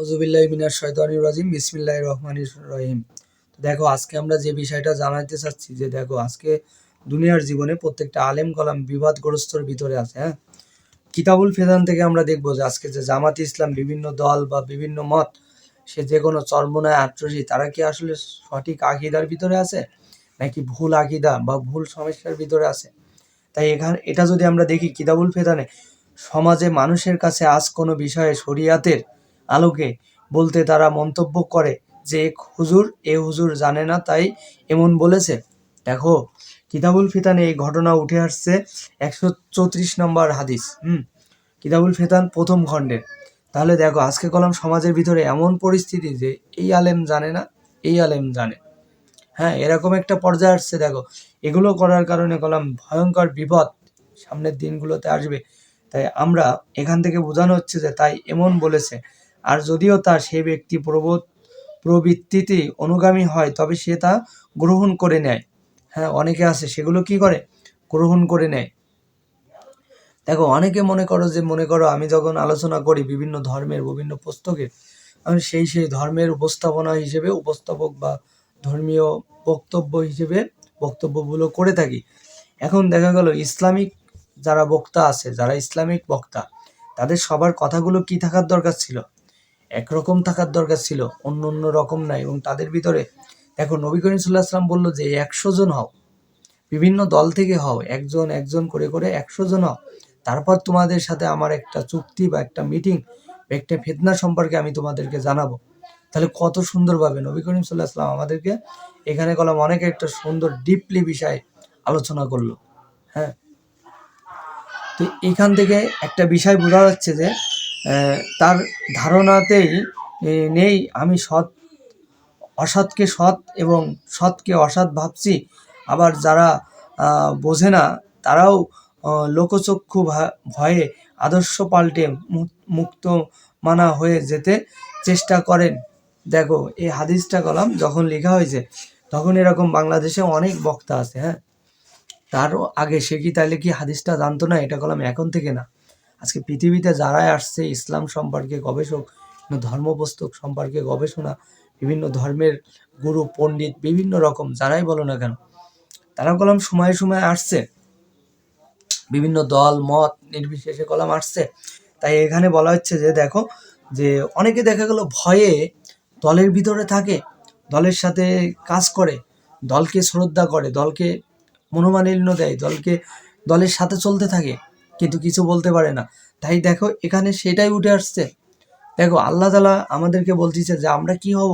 আউজুবিল্লাহ মিনার শয়তানির রাজিম বিসমিল্লাহ রহমানির রহিম। তো দেখো, আজকে আমরা যে বিষয়টা জানাতে চাচ্ছি, যে দেখো, আজকে দুনিয়ার জীবনে প্রত্যেকটা আলেম কলাম বিবাদগ্রস্তর ভিতরে আছে হ্যাঁ? কিতাবুল ফেদান থেকে আমরা দেখব যে আজকে যে জামাত ইসলাম, বিভিন্ন দল বা বিভিন্ন মত, সে যে কোনো চর্মনায় আত্মসী তারা কি আসলে সঠিক আকিদার ভিতরে আছে? নাকি ভুল আকিদা বা ভুল সমস্যার ভিতরে আছে? তাই এখানে, এটা যদি আমরা দেখি কিতাবুল ফেদানে, সমাজে মানুষের কাছে আজ কোনো বিষয়ে শরিয়াতের আলোকে বলতে তারা মন্তব্য করে যে এক হুজুর, এ হুজুর জানে না তাই এমন বলেছে। দেখো, কিতাবুল ফিতানে এই ঘটনা উঠে আসছে একশো চৌত্রিশ নম্বর হাদিস। হুম, কিতাবুল ফিতান প্রথম খণ্ডের তাহলে দেখো, আজকে কলাম সমাজের ভিতরে এমন পরিস্থিতি যে, এই আলেম জানে না, এই আলেম জানে। হ্যাঁ এরকম একটা পর্যায়ে আসছে, দেখো। এগুলো করার কারণে কলাম ভয়ঙ্কর বিপদ সামনের দিনগুলোতে আসবে। তাই আমরা এখান থেকে বোঝানো হচ্ছে যে, তাই এমন বলেছে। আর যদিও তা সে ব্যক্তি প্রবোধ প্রবৃত্তিতে অনুগামী হয়, তবে সে তা গ্রহণ করে নেয়। হ্যাঁ অনেকে আছে, সেগুলো কি করে? গ্রহণ করে নেয়। দেখো, অনেকে মনে করো যে, মনে করো আমি যখন আলোচনা করি বিভিন্ন ধর্মের, বিভিন্ন পুস্তকের আমি সেই সেই ধর্মের উপস্থাপনা হিসেবে, উপস্থাপক বা ধর্মীয় বক্তব্য হিসেবে বক্তব্যগুলো করে থাকি। এখন দেখা গেল, ইসলামিক যারা বক্তা আছে, যারা ইসলামিক বক্তা, তাদের সবার কথাগুলো কি থাকার দরকার ছিল? একরকম থাকার দরকার ছিল, অন্য অন্য রকম নাই এবং তাদের ভিতরে এখন নবী করিম সাল্লাহ আসলাম বলল যে একশো জন হও, বিভিন্ন দল থেকে হও, একজন একজন করে করে একশো জন হও। তারপর তোমাদের সাথে আমার একটা চুক্তি বা একটা মিটিং বা একটা ফেতনা সম্পর্কে আমি তোমাদেরকে জানাব। তাহলে কত সুন্দরভাবে নবী করিম সাল্লাহ আসলাম আমাদেরকে এখানে কলাম অনেক একটা সুন্দর ডিপলি বিষয় আলোচনা করল হ্যাঁ? তো এখান থেকে একটা বিষয় বোঝা যাচ্ছে যে তার ধারণাতেই নেই, আমি সৎ, অসৎকে সৎ এবং সৎকে অসৎ ভাবছি। আবার যারা বোঝে না, তারাও লোকচক্ষু ভয়ে আদর্শ পাল্টে মুক্ত মানা হয়ে যেতে চেষ্টা করেন। দেখো এই হাদিসটা কলাম যখন লেখা হয়েছে, তখন এরকম বাংলাদেশে অনেক বক্তা আছে হ্যাঁ? তারও আগে সে কি তাহলে কি হাদিসটা জানতো না? এটা কলাম এখন থেকে না। আজকে পৃথিবীতে যারাই আসছে, ইসলাম সম্পর্কে গবেষক ধর্মপুস্তক সম্পর্কে গবেষণা, বিভিন্ন ধর্মের গুরু, পণ্ডিত, বিভিন্ন রকম, যারাই বলো না কেন তারা কলাম সময়ে সময়ে আসছে। বিভিন্ন দল, মত নির্বিশেষে কলাম আসছে। তাই এখানে বলা হচ্ছে যে, দেখো, যে অনেকে দেখা গেল ভয়ে দলের ভিতরে থাকে, দলের সাথে কাজ করে, দলকে শ্রদ্ধা করে, দলকে মনোমালিন্য দেয়, দলকে, দলের সাথে চলতে থাকে। কিন্তু কিছু বলতে পারে না। তাই দেখো, এখানে সেটাই উঠে আসছে। দেখো, আল্লাহ তালা আমাদেরকে বলতেছে যে, আমরা কি হব?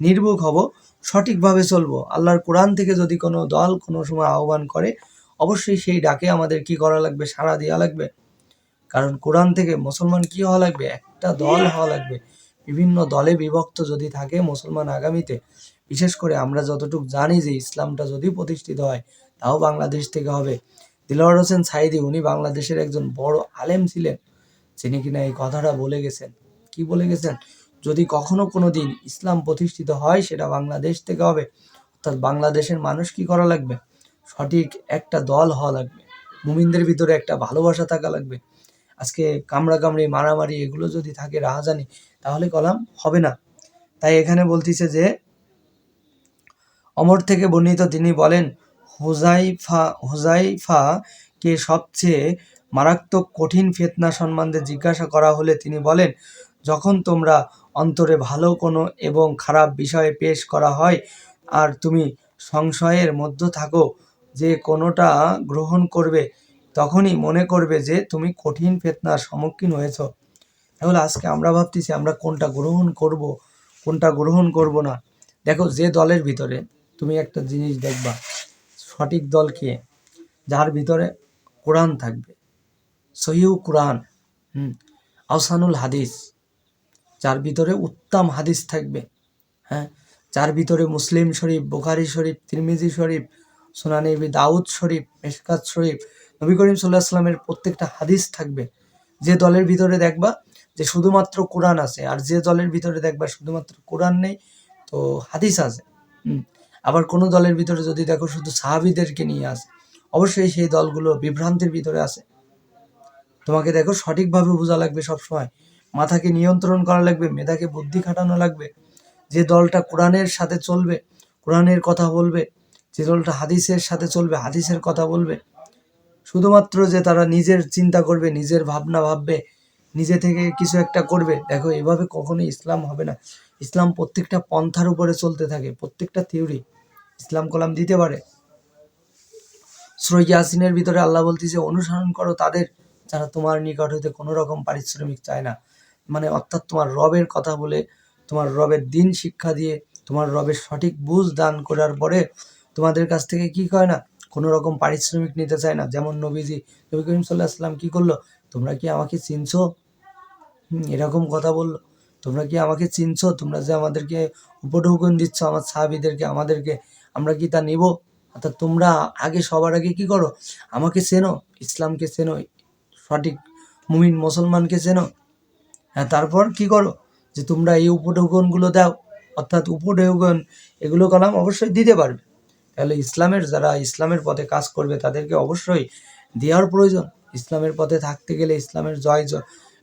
নির্ভুক হব? সঠিকভাবে চলবো? আল্লাহর কোরআন থেকে যদি কোনো দল কোনো সময় আহ্বান করে, অবশ্যই সেই ডাকে আমাদের কি করা লাগবে? সাড়া দেওয়া লাগবে। কারণ কোরআন থেকে মুসলমান কি হওয়া লাগবে? একটা দল হওয়া লাগবে। বিভিন্ন দলে বিভক্ত যদি থাকে মুসলমান আগামীতে, বিশেষ করে আমরা যতটুকু জানি যে ইসলামটা যদি প্রতিষ্ঠিত হয়, তাও বাংলাদেশ থেকে হবে। দিলওয়ার হোসেন সাইদি উনি বাংলাদেশের একজন বড় আলেম ছিলেন, যিনি কিনা এই কথাটা বলে গেছেন। কি বলে গেছেন? যদি কখনো কোনো দিন ইসলাম প্রতিষ্ঠিত হয়, সেটা বাংলাদেশ থেকে হবে। অর্থাৎ বাংলাদেশের মানুষ কি করা লাগবে? সঠিক একটা দল হওয়া লাগবে। মুমিনদের ভিতরে একটা ভালোবাসা থাকা লাগবে। আজকে কামড়া কামড়ি, মারামারি এগুলো যদি থাকে রাহাজানি, তাহলে কলাম হবে না। তাই এখানে বলতেছে যে, অমর থেকে বর্ণিত তিনি বলেন হুজাইফা হুজাইফা কে সবচেয়ে মারাত্মক কঠিন ফেতনা সম্বন্ধে জিজ্ঞাসা করা হলে তিনি বলেন, যখন তোমরা অন্তরে ভালো কোনো এবং খারাপ বিষয়ে পেশ করা হয় আর তুমি সংশয়ের মধ্য থাকো, যে কোনোটা গ্রহণ করবে, তখনই মনে করবে যে তুমি কঠিন ফেতনার সম্মুখীন হয়েছ। তাহলে আজকে আমরা ভাবতেছি আমরা কোনটা গ্রহণ করব, কোনটা গ্রহণ করব না। দেখো, যে দলের ভিতরে তুমি একটা জিনিস দেখবা সঠিক দল কে? যার ভিতরে কোরআন থাকবে। সহিউ কোরআন, হুম আহসানুল হাদিস, যার ভিতরে উত্তম হাদিস থাকবে হ্যাঁ যার ভিতরে মুসলিম শরীফ, বোখারি শরীফ, তিরমিজি শরীফ সোনানিবি দাউদ শরীফ, মেশকাত শরীফ, নবী করিম সাল্লাহ আসলামের প্রত্যেকটা হাদিস থাকবে। যে দলের ভিতরে দেখবা যে শুধুমাত্র কোরআন আছে, আর যে দলের ভিতরে দেখবা শুধুমাত্র কোরআন নেই, তো হাদিস আছে, হুম। আবার কোনো দলের ভিতরে যদি দেখো শুধু সাহাবিদেরকে নিয়ে আসে, অবশ্যই সেই দলগুলো বিভ্রান্তির ভিতরে আছে তোমাকে দেখো সঠিকভাবে বোঝা লাগবে সবসময়, মাথাকে নিয়ন্ত্রণ করা লাগবে, মেধাকে বুদ্ধি খাটানো লাগবে, যে দলটা কোরআনের সাথে চলবে, কোরআনের কথা বলবে, যে দলটা হাদিসের সাথে চলবে, হাদিসের কথা বলবে। শুধুমাত্র যে তারা নিজের চিন্তা করবে, নিজের ভাবনা ভাববে নিজে থেকে কিছু একটা করবে। দেখো, এভাবে কখনোই ইসলাম হবে না। ইসলাম প্রত্যেকটা পন্থার উপরে চলতে থাকে, প্রত্যেকটা থিওরি ইসলাম কলাম দিতে পারে। সুরই ইয়াসিনের ভিতরে আল্লাহ বলতেছে, অনুসরণ করো তাদের যারা তোমার নিকট হইতে কোনো রকম পারিশ্রমিক চায় না। মানে অর্থাৎ তোমার রবের কথা বলে, তোমার রবের দিন শিক্ষা দিয়ে, তোমার রবের সঠিক বুঝ দান করার পরে তোমাদের কাছ থেকে কি করে না কোনো রকম পারিশ্রমিক নিতে চায় না। যেমন নবীজি, নবী করিম সাল্লাহ আসলাম কী করল, তোমরা কি আমাকে চিনছো? এরকম কথা বলল। তোমরা কি আমাকে চিনছো? তোমরা যে আমাদেরকে উপঢৌকন দিচ্ছ, আমার সাহাবিদেরকে, আমাদেরকে, আমরা কি তা নিব? অর্থাৎ তোমরা আগে সবার আগে কি করো? আমাকে চেনো, ইসলামকে চেনো, সঠিক মুমিন মুসলমানকে চেনো। হ্যাঁ তারপর কি করো? যে তোমরা এই উপঢৌকনগুলো দাও। অর্থাৎ উপঢৌকন, এগুলো কলাম অবশ্যই দিতে পারবে। তাহলে ইসলামের যারা ইসলামের পথে কাজ করবে, তাদেরকে অবশ্যই দেওয়ার প্রয়োজন। ইসলামের পথে থাকতে গেলে ইসলামের জয়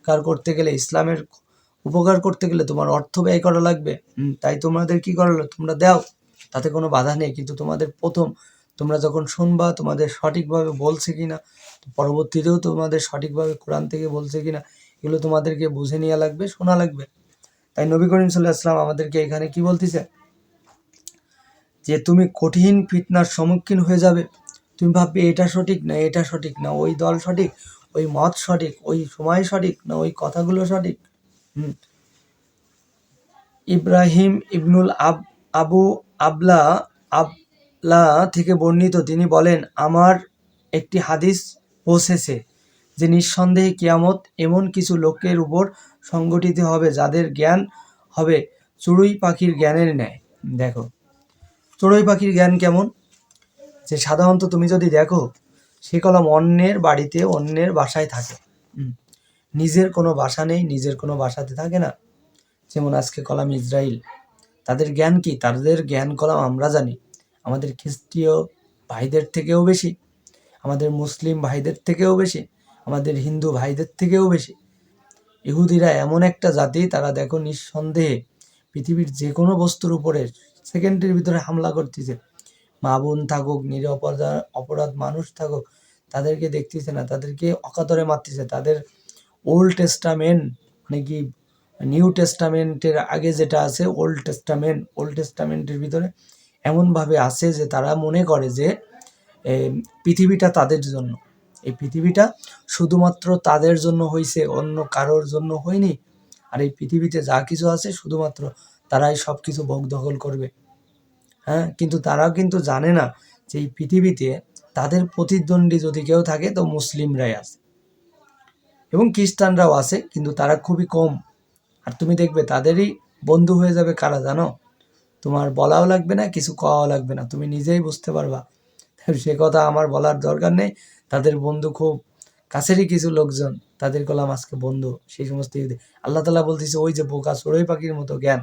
জয়কার করতে গেলে ইসলামের উপকার করতে গেলে তোমার অর্থ ব্যয় করা লাগবে। তাই তোমাদের কি করালো তোমরা দাও তাতে কোনো বাধা নেই। কিন্তু তোমাদের প্রথম তোমরা যখন শুনবা তোমাদের সঠিকভাবে বলছে কি না পরবর্তীতেও তোমাদের সঠিকভাবে কোরআন থেকে বলছে কি না এগুলো তোমাদেরকে বুঝে নেওয়া লাগবে শোনা লাগবে। তাই নবী করিম সাল্লাহ আসলাম আমাদেরকে এখানে কি বলতেছে? যে তুমি কঠিন ফিতনার সম্মুখীন হয়ে যাবে। তুমি ভাববে এটা সঠিক না এটা সঠিক না ওই দল সঠিক ওই মত সঠিক, ওই সময় সঠিক না ওই কথাগুলো সঠিক? হুম। ইব্রাহিম ইবনুল আব, আবু আবলা আবলা থেকে বর্ণিত, তিনি বলেন, আমার একটি হাদিস পৌঁছেছে যে নিঃসন্দেহে কিয়ামত এমন কিছু লোকের উপর সংগঠিত হবে যাদের জ্ঞান হবে চড়ুই পাখির জ্ঞানের ন্যায়। দেখো, চড়ুই পাখির জ্ঞান কেমন? যে সাধারণত তুমি যদি দেখো সে কলম অন্যের বাড়িতে অন্যের বাসায় থাকে। নিজের কোনো বাসা নেই, নিজের কোনো বাসাতে থাকে না। যেমন আজকে কলাম ইসরায়েল তাদের জ্ঞান কি? তাদের জ্ঞান কলাম আমরা জানি। আমাদের খ্রিস্টীয় ভাইদের থেকেও বেশি। আমাদের মুসলিম ভাইদের থেকেও বেশি। আমাদের হিন্দু ভাইদের থেকেও বেশি। ইহুদিরা এমন একটা জাতি, তারা দেখো নিঃসন্দেহে পৃথিবীর যে কোনো বস্তুর উপরে, সেকেন্ডের ভিতরে হামলা করতেছে। মা বোন থাকুক নিরপরাধ অপরাধ মানুষ থাকুক, তাদেরকে দেখতেছে না, তাদেরকে অকাতরে মারতেছে। তাদের ওল্ড টেস্টামেন্ট মানে কি নিউ টেস্টামেন্টের আগে যেটা আছে ওল্ড টেস্টামেন্ট ওল্ড টেস্টামেন্টের ভিতরে এমনভাবে আছে যে তারা মনে করে যে পৃথিবীটা তাদের জন্য। এই পৃথিবীটা শুধুমাত্র তাদের জন্য হয়েছে অন্য কারোর জন্য হয়নি। আর এই পৃথিবীতে যা কিছু আছে, শুধুমাত্র তারাই সব কিছু ভোগ দখল করবে। হ্যাঁ? কিন্তু তারাও কিন্তু জানে না যে এই পৃথিবীতে তাদের প্রতিদ্বন্দ্বী যদি কেউ থাকে, তো মুসলিমরাই আছে। এবং খ্রিস্টানরাও আছে, কিন্তু তারা খুবই কম। আর তুমি দেখবে তাদেরই বন্ধু হয়ে যাবে কারা জানো? তোমার বলাও লাগবে না, কিছু কওয়াও লাগবে না। তুমি নিজেই বুঝতে পারবা। সে কথা আমার বলার দরকার নেই। তাদের বন্ধু খুব কাছেরই কিছু লোকজন, তাদের কলাম আজকে বন্ধু। সেই সমস্ত। আল্লাহ তালা বলতেছে, ওই যে বোকা চড়ুই পাখির মতো জ্ঞান।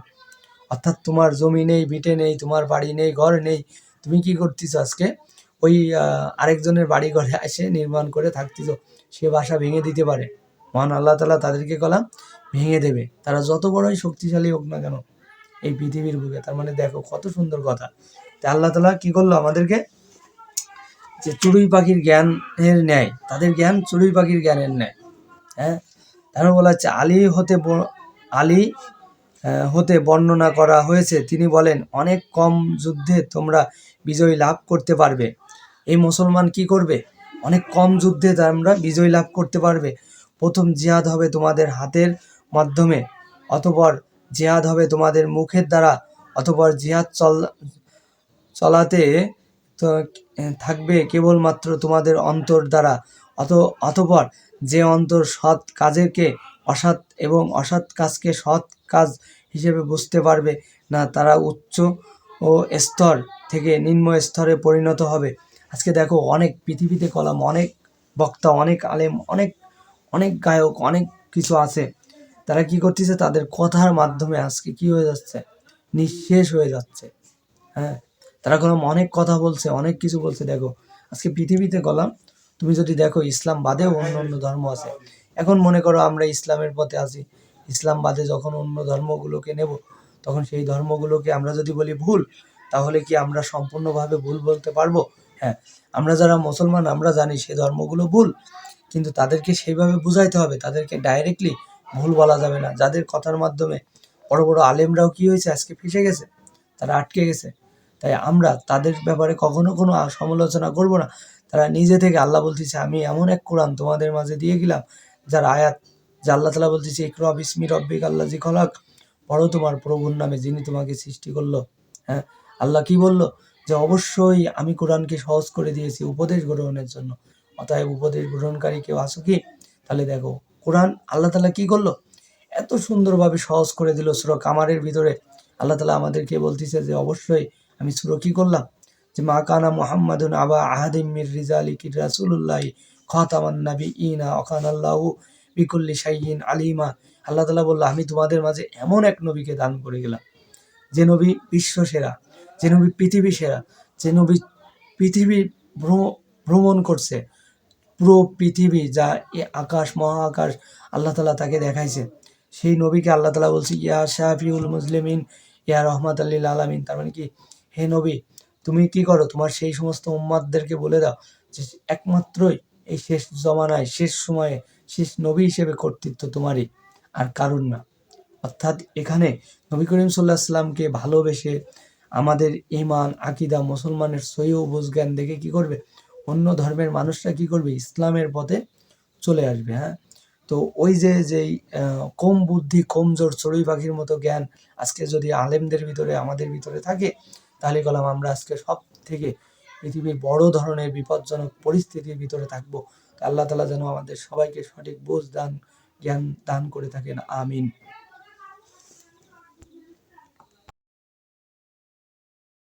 অর্থাৎ তোমার জমি নেই ভিটে নেই, তোমার বাড়ি নেই, ঘর নেই, তুমি কি করতেছো আজকে? ওই আরেকজনের বাড়ি ঘরে এসে নির্মাণ করে থাকতেছো। সে বাসা ভেঙে দিতে পারে। মহান আল্লাহ তালা তাদেরকে কলাম, ভেঙে দেবে। তারা যত বড়ই শক্তিশালী হোক না কেন, এই পৃথিবীর বুকে, তার মানে দেখো কত সুন্দর কথা। তা আল্লাহ তালা কি করল আমাদেরকে? যে চড়ুই পাখির জ্ঞানের ন্যায়, তাদের জ্ঞান চড়ুই পাখির জ্ঞানের ন্যায় হ্যাঁ? তারপর বলা হচ্ছে আলী হতে আলী হতে বর্ণনা করা হয়েছে। তিনি বলেন, অনেক কম যুদ্ধে তোমরা বিজয় লাভ করতে পারবে। এই মুসলমান কি করবে? অনেক কম যুদ্ধে তোমরা বিজয় লাভ করতে পারবে। প্রথম জিহাদ হবে তোমাদের হাতের মাধ্যমে, অতপর জিহাদ হবে তোমাদের মুখের দ্বারা, অতপর জিহাদ চল, চলাতে থাকবে কেবলমাত্র তোমাদের অন্তর দ্বারা, অত, অতপর যে অন্তর সৎ কাজেকে অসৎ এবং অসৎ কাজকে সৎ কাজ হিসেবে বুঝতে পারবে না, তারা উচ্চ ও স্তর থেকে নিম্ন স্তরে পরিণত হবে। আজকে দেখো অনেক পৃথিবীতে কলাম, অনেক বক্তা, অনেক আলেম, অনেক অনেক গায়ক, অনেক কিছু আছে। তারা কি করতেছে? তাদের কথার মাধ্যমে আজকে কি হয়ে যাচ্ছে? নিঃশেষ হয়ে যাচ্ছে। হ্যাঁ তারা কলম অনেক কথা বলছে, অনেক কিছু বলছে। দেখো, আজকে পৃথিবীতে কলাম, তুমি যদি দেখো ইসলাম বাদেও অন্য অন্য ধর্ম আছে। এখন মনে করো আমরা ইসলামের পথে আছি ইসলাম বাদে যখন অন্য ধর্মগুলোকে নেব, তখন সেই ধর্মগুলোকে আমরা যদি বলি ভুল, তাহলে কি আমরা সম্পূর্ণভাবে ভুল বলতে পারব? হ্যাঁ আমরা যারা মুসলমান, আমরা জানি সেই ধর্মগুলো ভুল, কিন্তু তাদেরকে সেইভাবে বুঝাইতে হবে, তাদেরকে ডাইরেক্টলি ভুল বলা যাবে না। যাদের কথার মাধ্যমে বড় বড় আলেমরাও কি হয়েছে, আজকে ফেসে গেছে, তারা আটকে গেছে। তাই আমরা তাদের ব্যাপারে কখনো কোনো সমালোচনা করব না। তারা নিজে থেকে আল্লাহ বলতেছে, আমি এমন এক কোরআন তোমাদের মাঝে দিয়ে গেলাম যার আয়াত, যে আল্লাহ তালা বলতেছে, ইকরা বিসমি রব্বিক আল্লাহ জি খলাক পড়ো তোমার প্রভুর নামে যিনি তোমাকে সৃষ্টি করল। হ্যাঁ আল্লাহ কি বলল? যে অবশ্যই আমি কোরআনকে সহজ করে দিয়েছি উপদেশ গ্রহণের জন্য। অতএব উপদেশ গ্রহণকারী কেউ আসো কি? তাহলে দেখো, কোরআন আল্লাহ তালা কি করল? এত সুন্দরভাবে সহজ করে দিল সুরো কামারের ভিতরে। আল্লাহ তালা আমাদেরকে বলতেছে যে অবশ্যই আমি সুরো কি করলাম? যে মা কানা মোহাম্মদুন আবা আহাদিম মির রিজালি কি রাসুল্লাহ খতামান নাবি ইনা অখান আল্লাহ বিকুল্লি শাইন আলিমা। আল্লাহ তালা বলল, আমি তোমাদের মাঝে এমন এক নবীকে দান করে গেলাম। যে নবী বিশ্ব সেরা, যে নবী পৃথিবী সেরা, যে নবী পৃথিবী ভ্রমণ করছে। পুরো পৃথিবী যা এ আকাশ মহাকাশ আল্লাহ তালা তাকে দেখাইছে। সেই নবীকে আল্লাহ তালা বলছে, ইয়া শাফিউল মুসলিমিন, ইয়া রহমত আল্লিল আলামিন। তার মানে কি, হে নবী, তুমি কি করো? তোমার সেই সমস্ত উম্মাদদেরকে বলে দাও যে, একমাত্রই এই শেষ জমানায়, শেষ সময়ে, শেষ নবী হিসেবে কর্তৃত্ব তোমারই, আর কারণ না। অর্থাৎ এখানে নবী করিম সাল্লাহ সাল্লামকে ভালোবেসে আমাদের ইমান আকিদা, মুসলমানের সহি ও জ্ঞান দেখে কি করবে? অন্য ধর্মের মানুষরা কি করবে? ইসলামের পথে চলে আসবে হ্যাঁ? তো ওই যে, যেই কম বুদ্ধি, কমজোর, চড়ুই পাখির মতো জ্ঞান আজকে যদি আলেমদের ভিতরে, আমাদের ভিতরে থাকে, তাহলে কলাম আমরা আজকে সব থেকে পৃথিবীর বড় ধরনের বিপজ্জনক পরিস্থিতির ভিতরে থাকব। আল্লাহ তালা যেন আমাদের সবাইকে সঠিক বোঝ দান, জ্ঞান দান করে থাকেন। আমিন।